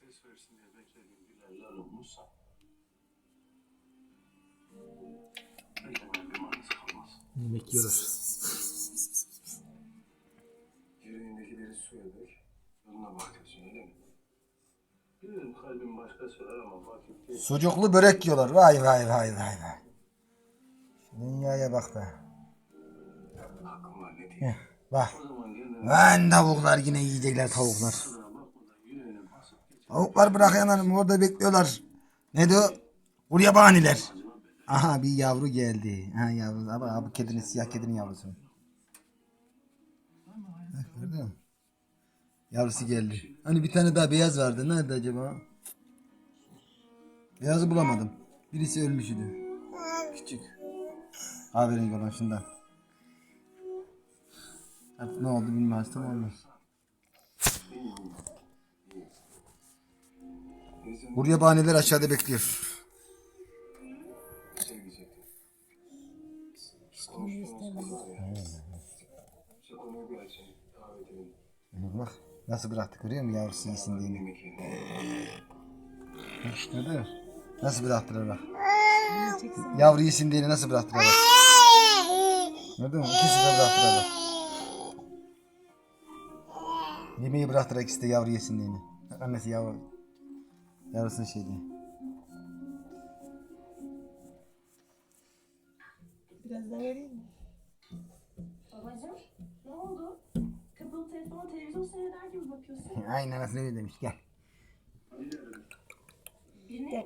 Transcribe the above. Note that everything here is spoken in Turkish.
ses versin diye beklediğim Bilaller olmuşsa. Beklemenin bir manası kalmaz. Yemek yiyorlar. Yüreğindekileri suya dök. Yoluna bakıyorsun öyle mi? Bilirim kalbim başka söyler ama vakit değil. Sucuklu börek yiyorlar. Vay vay vay vay vay. Dünyaya bak be. Hakkım var ne diyeyim. Heh, bak. O zaman kendine Lan tavuklar yine yiyecekler tavuklar. Tavuklar bırakıyorlar orada bekliyorlar. Ne diyor? Buraya baniler. Aha bir yavru geldi. Ha yavru. Ama abi kedinin siyah kedinin yavrusu. Bak, Gördün mü? Yavrusu geldi. Hani bir tane daha beyaz vardı. Nerede acaba? Beyazı bulamadım. Birisi ölmüş idi. Küçük. Haberin olan şundan. Artık ne oldu bilmez tamam mı? Buraya bahaneler aşağıda bekliyor. Edin. Bak nasıl bıraktık görüyor musun yavrusu iyisin diye. İşte mi? Nasıl bıraktılar bak. Yavru iyisin diye nasıl bıraktılar bak. Gördün mü? İkisi de bıraktılar bak. Yemeği bıraktılar ikisi de yavru yesin diye. Annesi yavru. Yavrusunu şey diye. Biraz daha vereyim mi? Babacım ne oldu? Kapalı telefona televizyon seyreder gibi bakıyorsun. Aynen anasını demiş gel. Bir şey